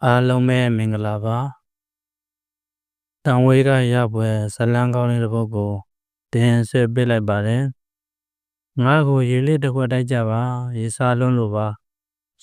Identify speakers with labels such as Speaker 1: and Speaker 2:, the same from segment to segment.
Speaker 1: အားလုံးပဲမင်္ဂလာပါတန်ဝေးကရပွဲဇလန်းကောင်းလေးတစ်ပုဒ်ကိုတင်ဆက်ပေးလိုက်ပါတယ်ငါ့ကိုရေလေးတစ်ခွက်တိုက်ကြပါရေစားလုံးလိုပါ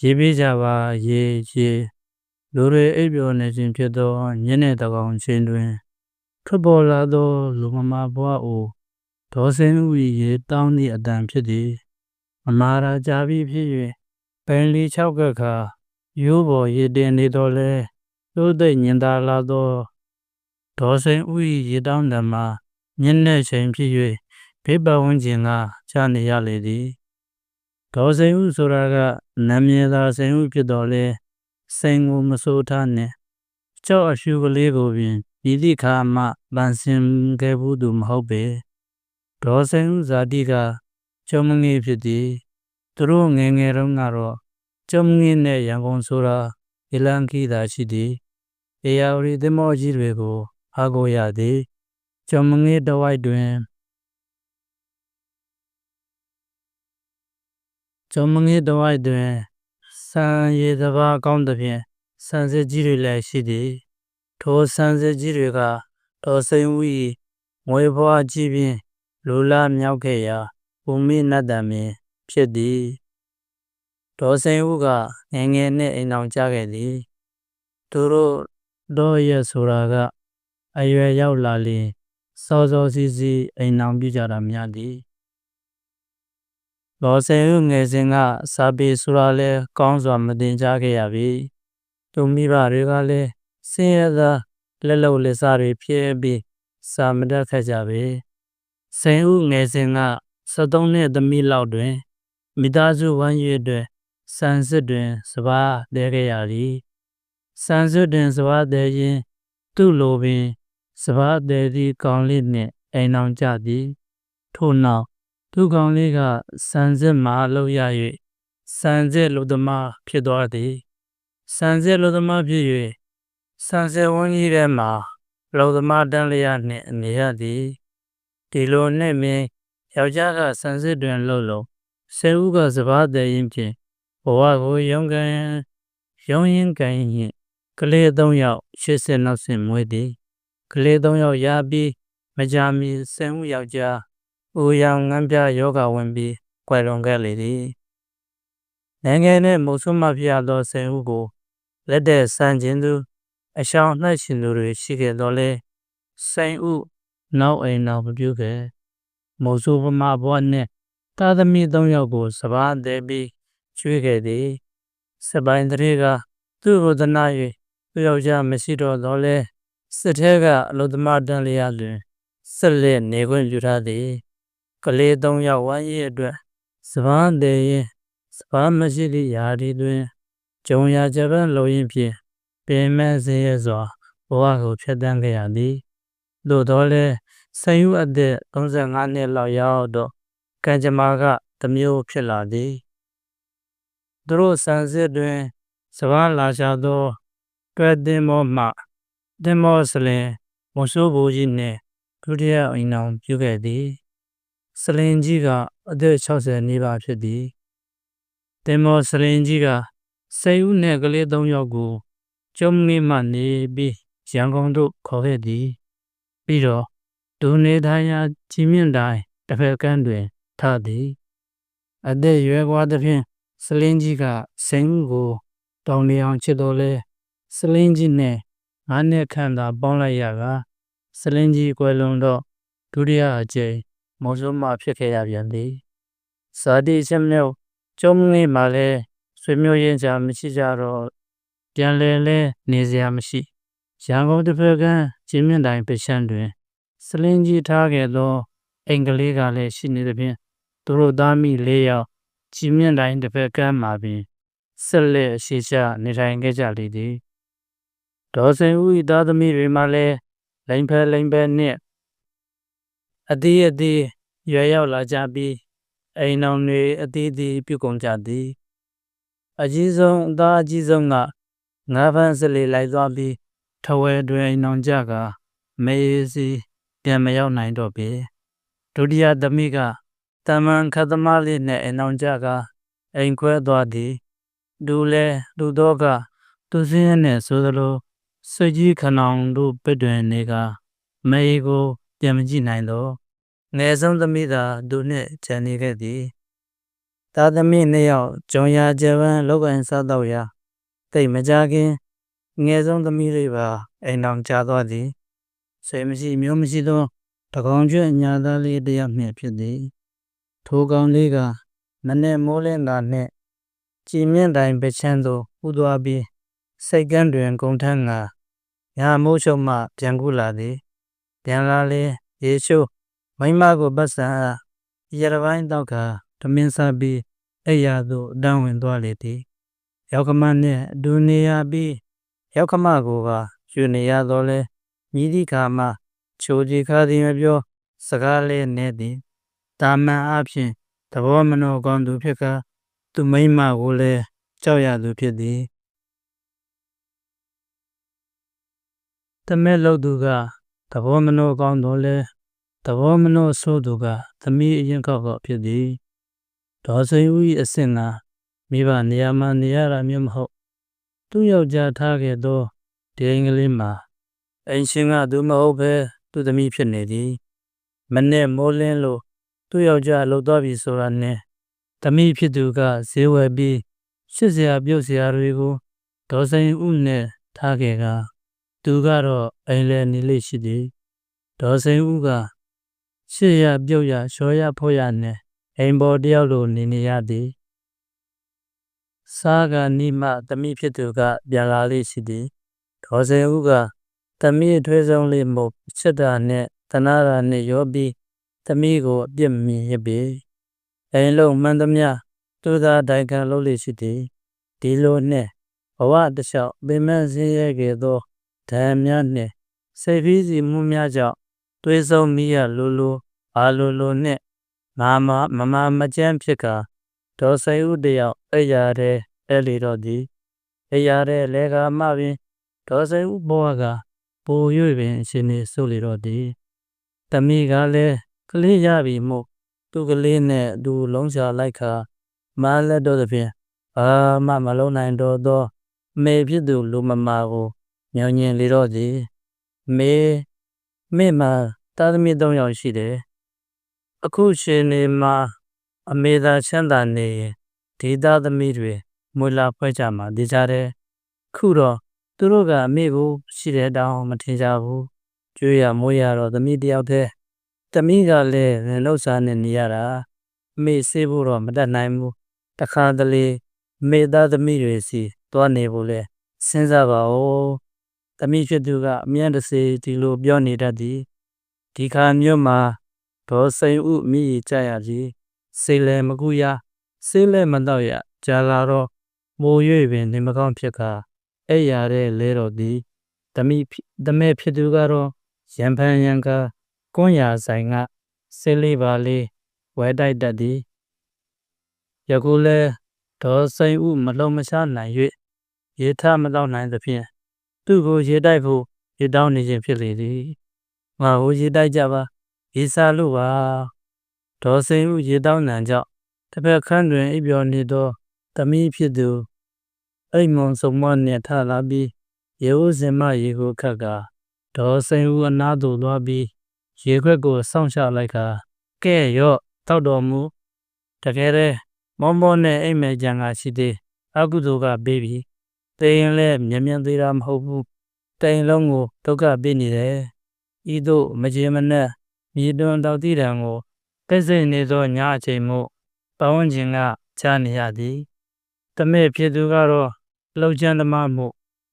Speaker 1: ရေပေးကြပါရေရေလူတွေအိပ်ပျော်နေခြင်းဖြစ်သောညနေတကောင်ချင်းတွင်ထွက်ပေါ်လာသောလူမမာဘဝအိုဒေါ်စင်ဥရေတောင်းသည့်အတန်ဖြစ်သည်မမာရာကြပြီးဖြစ်၍ပင်လီ၆ကခါ ရိုးပေါ်ရေတင်နေတော့လဲသို့သိညင်သာလာသောဒေါ်စိန်ဥ၏ရေတောင်းတမှာညနေချိန်ဖြစ်၍ဘေးပတ်ဝန်းကျင်ကကြားနေရလေသည်ဒေါ်စိန်ဥဆိုတာကနာမည်သာစိန်ဥဖြစ်တော်လဲစိန်ကိုမဆိုးထားနဲ့ကြောက်အရှူကလေးကိုပင်ဒီတိခါမှပန်းစင်ခဲ့ဘူးသူမဟုတ်ပေဒေါ်စိန်ဥဇာတိကကျုံမငေးဖြစ်သည်သူတို့ငယ်ငယ်တုန်းကတော့ ကျုံငင်းနဲ့ရန်ကုန်ဆိုတာအလံခီသာရှိသည်အေယာဝတီသမောကြီးတွေကိုအားကိုးရသည်ကျုံငင်းတဝိုက်တွင်ကျုံငင်းတဝိုက်တွင်စံရည်သဘာကောင်းသဖြင့်စံစစ်ကြီးတွေလည်းရှိသည်ထိုစံစစ်ကြီးတွေကတော်စိန်ဝီငွေဘွားကြီးဖြင့်လူလာမြောက်ခဲ့ရာဘူမိနတ်တံပင်ဖြစ်သည် ဒေါ်စိန်ဦးကငငယ်နဲ့အိမ်အောင်ကြခဲ့သည်သူတို့တော့ရဆိုတာကအရွယ်ရောက်လာလျင်စောစောစီးစီးအိမ်အောင်ပြကြတာများသည်ဒေါ်စိန်ဦးငယ်စဉ်ကစာပေဆိုတာလဲကောင်းစွာမတင်ကြခဲ့ရပြီသူမိဘတွေကလည်းဆင်းရဲသာလက်လုံလက်စားတွေဖြစ်ပြီးစာမတတ်ခဲ့ကြပြီစိန်ဦးငယ်စဉ်က73နှစ်သမီးလောက်တွင်မိသားစုဝမ်းရည်အ တွက်စံစစ်တွင်စပါးတဲခဲ့ရသည်စံစစ်တွင်စပါးတဲရင်သူ့လိုပင်စပါးတဲသည့်ကောင်းလေးနှင့်အိမ်အောင်ကြသည်ထို့နောက်သူကောင်လေးကစံစစ်မှလောက်ရ၍စံစစ်လူသမားဖြစ်သွားသည်စံစစ်လူသမားဖြစ်၍စံစစ်ဝန်းကြီးထဲမှလူသမားတန်းလျာနှင့်အနေရသည်ဒီလိုနဲ့မင်းယောက်ျားကစံစစ်တွင်လှုပ်လို့ဆယ်ဦးကစပါးတဲရင်ဖြင့်ဘ ဝကိုရုံးကန်ရုံးရင်ကန်ရင်ကလေး၃ယောက်ရှစ်ဆယ်နောက်ဆင်မွေးသည်ကလေး၃ယောက်ရပြီးမကြမီဆယ်ဦးယောက်ျားဦးရောင်ငန်းပြယောဂဝင်ပြီးကွယ်လွန်ခဲ့လေသည်နိုင်ငံနဲ့မုတ်ဆွမဖြစ်ရသောဆယ်ဦးကိုလက်တဲ့ဆန်းခြင်းသူအရှောင်းနှက်ရှင်သူတွေရှိခဲ့တော်လဲစိန်ဥနောက်အိမ်နောက်မပြုခဲ့မုတ်ဆွပမာဘဝနဲ့သာသမီ၃ယောက်ကိုစပါးသေးပြီး ကျွေးခဲ့သည်စပိုင်းတရေကသူ့ကိုသနာ၍သူယောက်ျားမရှိတော့တော့လဲစစ်ထဲကအလုသမားတန်းလျာတွင်ဆက်လက်နေခွင့်ပြုထားသည်ကလေး၃ယောက်ဝမ်းရည်အတွက်စပန်းသေးရင်စပန်းမရှိသည့်ယာဒီတွင်ဂျုံရကြပန်းလိုရင်းဖြင့်ပင်မဲ့စေရစွာဘဝကိုဖျက်ဆီးခဲ့ရသည်သို့တော်လဲဆံယူအသက်35နှစ်လောက်ရောက်တော့ကံကြမ္မာကတမျိုးဖြစ်လာသည် သူတို့ဆန်စစ်တွင်စပားလာရှာသောတွဲတင်မောမှတင်မောစလင်မဆိုးဘူကြီးနှင့်ဒုတိယအိမ်အောင်ပြုခဲ့သည်စလင်ကြီးကအသက်60နီးပါးဖြစ်သည်တင်မောစလင်ကြီးကစိတ်ဦးနှင့်ကလေး၃ယောက်ကိုကျုံငိမှနေပြီးရန်ကုန်သို့ခေါ်ခဲ့သည် ပြီးတော့ဒုနေထိုင်ရာကြီးမြင့်တိုင်းတစ်ဖက်ကမ်းတွင်ထားသည်အသက်ရွယ်ကွာသဖြင့် စလင်းကြီးကစိန်ကိုတောင်းလျောင်ချစ်တော်လဲစလင်းကြီးနဲ့ငါးနှစ်ခန့်သာပေါင်းလိုက်ရကစလင်းကြီးကွယ်လွန်တော့ဒုတိယအကြိမ်မော်စုံမဖြစ်ခဲ့ရပြန်သည်ဇာတိချက်မြောက်ကျုံးလေးမှာလဲဆွေမျိုးရင်းချာမရှိကြတော့ပြန်လဲလဲနေစရာမရှိရန်ကုန်တစ်ဖက်ကန်းကျင်းမြင့်တိုင်းပရှမ်းတွင်စလင်းကြီးထားခဲ့သောအင်္ဂလိပ်ကလည်းရှိနေသဖြင့်သူတို့သားမိ၄ယောက် ကြည်မြင့်တိုင်းတစ်ဖက်ကမ်းမှာပင်ဆက်လက်အရှိချနေထိုင်ခဲ့ကြလေသည်ဒေါ်စင်ဦး၏သားသမီးတွေမှလည်းလိန်ဖဲလိန်ဖဲနှင့်အသေးအသေးရွယ်ရောက်လာကြပြီးအိမ်တော်တွေအသေးသေးပြုကုန်ကြသည် အကြီးဆုံးအသားအကြီးဆုံးကငါးဖန်းစလေလိုက်သွားပြီးထဝဲတွင်အိမ်တော်ကြကမေးစီပြန်မရောက်နိုင်တော့ပေဒုတိယသမီးက တမန်ခသမားလေးနဲ့အနောင်ကြကအိမ်ခွဲသွားသည်ဒူလဲဒူတော့ကသူစင်းရဲနဲ့ဆိုသလိုဆွေကြီးခနောင်တို့ပစ်တွင်နေကမေကိုပြန်မကြည့်နိုင်တော့ငယ်ဆုံးသမီးသာသူနှင့်ကြံနေခဲ့သည်သားသမီးနှစ်ယောက်ဂျုံရကျပန်းလောကန်စားတော့ရာတိတ်မကြခင်ငယ်ဆုံးသမီးလေးပါအိမ်တော်ကြာသွားသည်ဆွေမရှိမျိုးမရှိသောတကောင်ကျွတ်ညာသားလေးတစ်ယောက်နှင့်ဖြစ်သည် ထိုကောင်လေးကမနဲ့မိုးလင်းတာနှင့် ကြည်မြင့်တိုင်ပချမ်းသို့ဥသွားပြီးစိတ်ကန်းတွင်ဂုံထမ်းငါညာမိုးချုံမှ ပြန်ကူလာသည် ပြန်လာလေရေချိုး မိမကိုပတ်စံရရပိုင်းတော့ကတမင်းစားပြီးအဲ့ရသို့ အတန်းဝင်သွားလေသည် ယောက်ကမနှင့်အတူနေရပြီး ယောက်ကမကိုကရွှေနေရတော့လဲမြည်သည့်ခါမှ ချိုကြီးခါသည်မပြော စကားလေးနဲ့သည် တာမန်အဖြစ်သဘောမနှောကောင်းသူဖြစ်ကသူမိမကိုလည်းကြောက်ရသူဖြစ်သည်တမဲလို့သူကသဘောမနှောကောင်းတော့လဲသဘောမနှောဆိုးသူကသမီးအရင်ကောက်ကောက်ဖြစ်သည်ဒေါ်စိန်ဦး၏အဆင့်ကမိဘနေရာမှာနေရတာမျိုးမဟုတ်သူ့ယောက်ျားထားခဲ့သောဒီအင်္ဂလိပ်မှာအင်ရှင်ကသူမဟုတ်ပဲသူ့သမီးဖြစ်နေသည် မနဲ့မိုးလင်းလို့ သူ့ယောက်ျားလှုပ်သွားပြီဆိုတာနဲ့သမီးဖြစ်သူကဈေးဝယ်ပြီးရှစ်စရာပြုတ်စရာတွေကိုဒေါ်စိန်ဦးနဲ့ထားခဲ့ကသူကတော့အိမ်လဲနေလေးရှိသည်ဒေါ်စိန်ဦးကရှစ်ရပြုတ်ရရှော်ရဖို့ရနဲ့အိမ်ပေါ်တယောက်လိုနေနေရသည်စားကနိမသမီးဖြစ်သူကပြန်လာလေးရှိသည်ဒေါ်စိန်ဦးကသမီးအထွေးဆုံးလေးမို့ချက်တာနဲ့တနာတာနဲ့ရောပြီး သမီးကိုအပြစ်မြင်ရပြီအိမ်လုံးမှန်သမျှသူသာဒိုင်ခံလုပ်လေးရှိသည်ဒီလိုနဲ့ဘဝတစ်လျှောက်ပင်မဆင်းရဲခဲ့သောဓာတ်များနှင့်စိတ်ဖီးစီမှုများကြောင့်သွေးဆုံးမိရလိုလိုအာလိုလိုနှင့်မာမမမမကြမ်းဖြစ်ကာဒေါ်ဆိုင်ဦးတယောက်အဲ့ရတဲ့အဲ့လီတော့သည်အဲ့ရတဲ့လေကမှပင်ဒေါ်ဆိုင်ဦးဘဝကပို၍ပင်အရှင်နေဆိုလေတော့သည်တမီကလည်း ကလေးရပြီမို့သူကလေးနဲ့အတူလုံးချလိုက်ခါမလက်တော့တဲ့ဖြင့်အာမမလုံးနိုင်တော့သောမေဖြစ်သူလူမမာကိုညောင်ညင်လေတော့သည်မေမေမှာတာသမီ၃ယောက်ရှိတယ်အခုရှင်နေမှာအမေသာချမ်းသာနေရင်ဒေသသမီးတွေမွေလာဖွဲ့ကြမှာဒီကြတယ်ခုတော့သူတို့ကအမေကိုရှိတဲ့တောင်းမထင်ကြဘူးကျွေးရမွေးရတော့သမီးတယောက်တည်း သမီးကလည်းလှုပ်ရှားနေနေရတာအမေစေးဖို့တော့မတတ်နိုင်ဘူးတခါတလေမေသားသမီးတွေစီသွားနေဖို့လဲစဉ်းစားပါဦးသမီးဖြစ်သူကအမြဲတစေဒီလိုပြောနေတတ်သည်ဒီခါမျိုးမှာဒေါ်စိန်ဥမိကြရကြီးစေလဲမကူရစေလဲမတော့ရကြာလာတော့မိုး၍ပင်နေမကောင်းဖြစ်ခါအဲ့ရတဲ့လဲတော်သည်သမီးတမဲဖြစ်သူကတော့ရံဖန်ရံကာ ကွန်းရာဆိုင်ကစေလေးပါလေးဝဲတိုက်တတ်သည်ယခုလဲဒေါ်စိန်ဥမလုံးမရှားနိုင်၍ရေထမတော့နိုင်သဖြင့်သူ့ကိုရေတိုက်ဖို့ရေတောင်းနေခြင်းဖြစ်လေသည်ငါ့ကိုရေတိုက်ကြပါရေစားလို့ပါဒေါ်စိန်ဥရေတောင်းနံကြောင့်တစ်ဖက်ခန်းတွင်အိပ်ပျော်နေသောသမီးဖြစ်သူအိမ်မုံစုံမနှင့်ထလာပြီးရေဦးစင်မရေကိုခတ်ကာဒေါ်စိန်ဥအနားသို့သွားပြီး ရေခွက်ကိုစောင့်ရှောက်လိုက်ကာကဲ့ရော့တောက်တော်မူတကယ်တည်းမောမောနဲ့အိမ်မဲကြံကရှိသေးအကုသိုလ်ကပေးပြီးတေရင်လည်းမြ мян သေးတာမဟုတ်ဘူးတိုင်လုံးကိုဒုက္ခပေးနေတယ်ဤသို့မကြေမနက်မြေတွန်းတောက်တိတံကိုပြည့်စုံနေသောညအချိန်မို့ပဝန်းကျင်ကကြားနေရသည်တမဲဖြစ်သူကတော့လှုပ်ချမ်းသမားမှု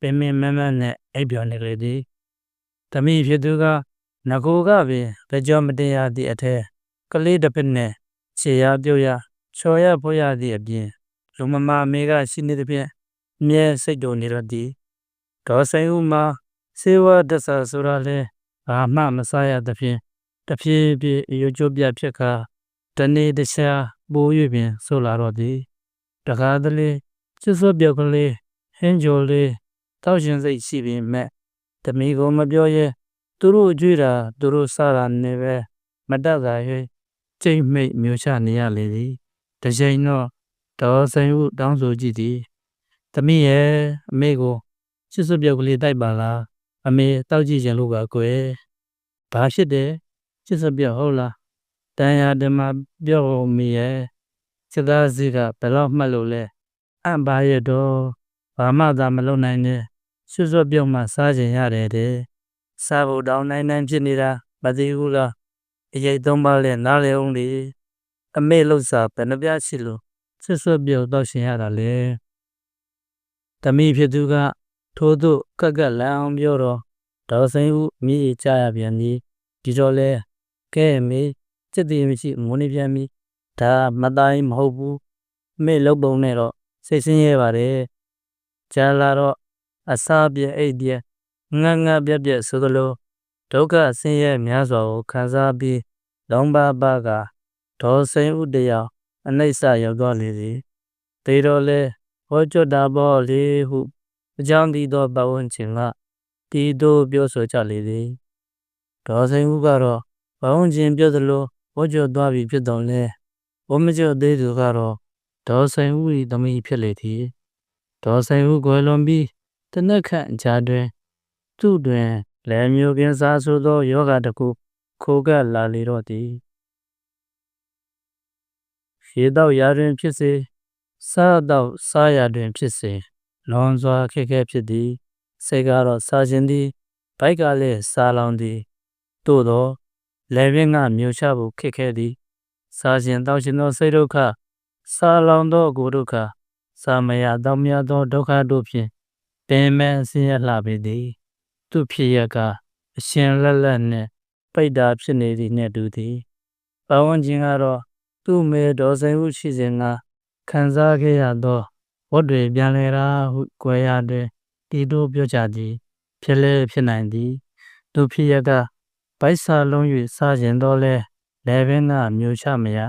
Speaker 1: ပင်ပင်မမနဲ့အိပ်ပျော်နေလေသည်တမိဖြစ်သူက ငကိုကပင်ဗကြောမတရားသည့်အထက်ကလေးတစ်ဖက်နဲ့ခြေရပြုတ်ရချော်ရဖို့ရသည့်အပြင်လူမမာမေကရှိနေသဖြင့်မြဲစိတ်တုန်နေရသည်ဒေါ်ဆိုင်ဦးမှာစေဝဒဆာဆိုရလဲဘာမှမစားရသဖြင့်တဖြည်းဖြည်းအယုတ်ကျပြဖြစ်ခါတနေ့တခြားပိုး၍ပင်ဆိုလာတော့သည်တခါတလေချစ်စောပြောက်ကလေးဟင်းကြိုလေးတောက်ရှင်စိတ်ရှိပေမဲ့တမီကိုမပြောရဲ သူတို့အကြွေးတာသူတို့စားတာနေပဲမတတ်သာ၍ချိန်မိတ်မျိုးချနေရလေသည်တချိန်တော့ဒေါ်ဆိုင်ဦးတောင်းဆိုကြည့်သည်သမီးရဲ့အမေကိုချစ်စွပ်ပြုတ်ကလေးတိုက်ပါလားအမေတောက်ကြည့်ခြင်းလို့ပါကွယ်ဘာဖြစ်တယ်ချစ်စွပ်ပြုတ်ဟုတ်လားတန်ရာဓမ္မပြောမိရဲ့စစ်သားစီကဘယ်တော့မှတ်လို့လဲအံ့ပါရတော့ဘာမှသာမလုပ်နိုင်နဲ့ချစ်စွပ်ပြုတ်မှစားခြင်းရတယ်တဲ့ စားဖို့တောင်းနိုင်နိုင်ဖြစ်နေတာမသိဘူးလားအရေးသုံးပါလဲနားလေအောင်လေအမေလှုပ်စာဘယ်နှပြရှိလို့ချစ်စွပ်ပြုတ်တော့ရှင်ရတာလေတမီးဖြစ်သူကထိုးသူကက်ကက်လမ်းအောင်ပြောတော့ဒေါ်စိန်ဦးမြည်ကြရပြန်ပြီဒီတော့လဲကဲမေစစ်တီမရှိငုံနေပြန်ပြီဒါမတိုင်းမဟုတ်ဘူးမေလုတ်ပုံနဲ့တော့စိတ်ဆင်းရဲပါတယ်ကြာလာတော့အစာပြည့်အိတ်ပြည့် ငတ်ငတ်ပြက်ပြက်ဆိုသလိုဒုက္ခဆင်းရဲများစွာကိုခံစားပြီးလောင်းပါပါကဒေါ်စိန်ဦးတယောက်အနှိမ့်ဆရောက်သွားလေသည်တေတော်လဲဟောကြတာပေါ့လေဟုအကြောင်းဒီသောပဝန်းကျင်ကတီတို့ပြောဆိုကြလေသည်ဒေါ်စိန်ဦးကတော့ပဝန်းကျင်ပြောသလိုဟောကြသွားပြီဖြစ်တော်လဲဝမကြသေးသူကတော့ဒေါ်စိန်ဦး၏သမီးဖြစ်လေသည်ဒေါ်စိန်ဦးကွယ်လွန်ပြီးတနက်ခန့်ကြားတွင် သူ့တွင်လည်းမျိုးကင်းစားဆိုသောယောဂတစ်ခုခိုးကပ်လာလေတော့သည်ရေတော့ရာတွင်ဖြစ်စေစားတော့စားရတွင်ဖြစ်စေလွန်စွာခက်ခဲဖြစ်သည်စိတ်ကတော့စားခြင်းသည်ဘိုက်ကလည်းစားလောင်သည်သို့သောလေပင်ကမြို့ချဖို့ခက်ခဲသည်စားခြင်းတောက်ခြင်းသောစိတ်ဒုက္ခစားလောင်သောကိုယ်ဒုက္ခစာမယတောင်းများသောဒုက္ခတို့ဖြင့်ပင်မဲ့ဆင်းရဲလှပေသည် သူဖြစ်ရကအရှင်လက်လက်နှင့်ပိတ်တာဖြစ်နေသည်နှင့်တူသည်ပဝန်းကျင်ကတော့သူ့မေတော်စိန်ဟုရှိစဉ်ကခံစားခဲ့ရသောဝတ်တွေပြန်လဲတာဟုကြွယ်ရတွင်တီတို့ပြောကြသည်ဖြစ်လဲဖြစ်နိုင်သည်သူဖြစ်ရကဗိုက်စာလုံး၍စားခြင်းတော့လဲလဲပင်ကမျိုးချမရ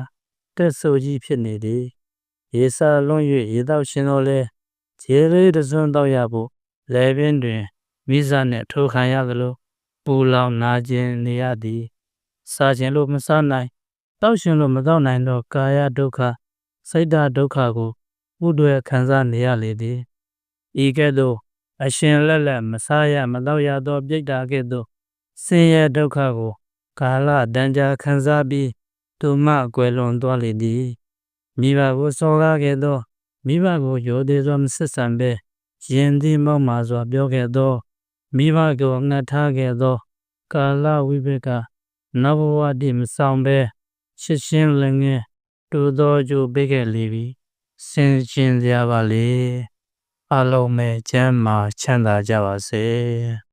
Speaker 1: တက်ဆိုကြီးဖြစ်နေသည်ရေစာလုံး၍ရေတော့ရှင်တော့လဲခြေလေးတစ်စွန်းတော့ရဖို့လဲပင်တွင် မိစားနှင့်ထိုးခံရသလိုပူလောင်နာကျင်နေရသည်စားခြင်းလို့မစားနိုင်တောက်ရှင်လို့မတော့နိုင်သောကာယဒုက္ခစိတ်ဓာတ်ဒုက္ခကိုဥဒွယ်ခံစားနေရလေသည်ဤကဲ့သို့အရှင်လက်လက်မစားရမတော့ရသောပြိတ္တာကဲ့သို့ဆင်းရဲဒုက္ခကိုကာလတန်ကြာခံစားပြီးသူမကွယ်လွန်သွားလေသည်မိဘကိုစောကားခဲ့သောမိဘကိုရိုသေစွာမဆက်ဆံဘဲယင်သည်မောက်မာစွာပြောခဲ့သော မိဘကိုငှက်ထားခဲ့သော ကာလဝိဘကနဘဝတိမဆောင်ဘဲရှစ်ရှင်းလငယ်တူသောကြိုပေးခဲ့လေပြီစင်ကျင်ကြပါလေအလုံးမဲ့ချမ်းသာချမ်းသာကြပါစေ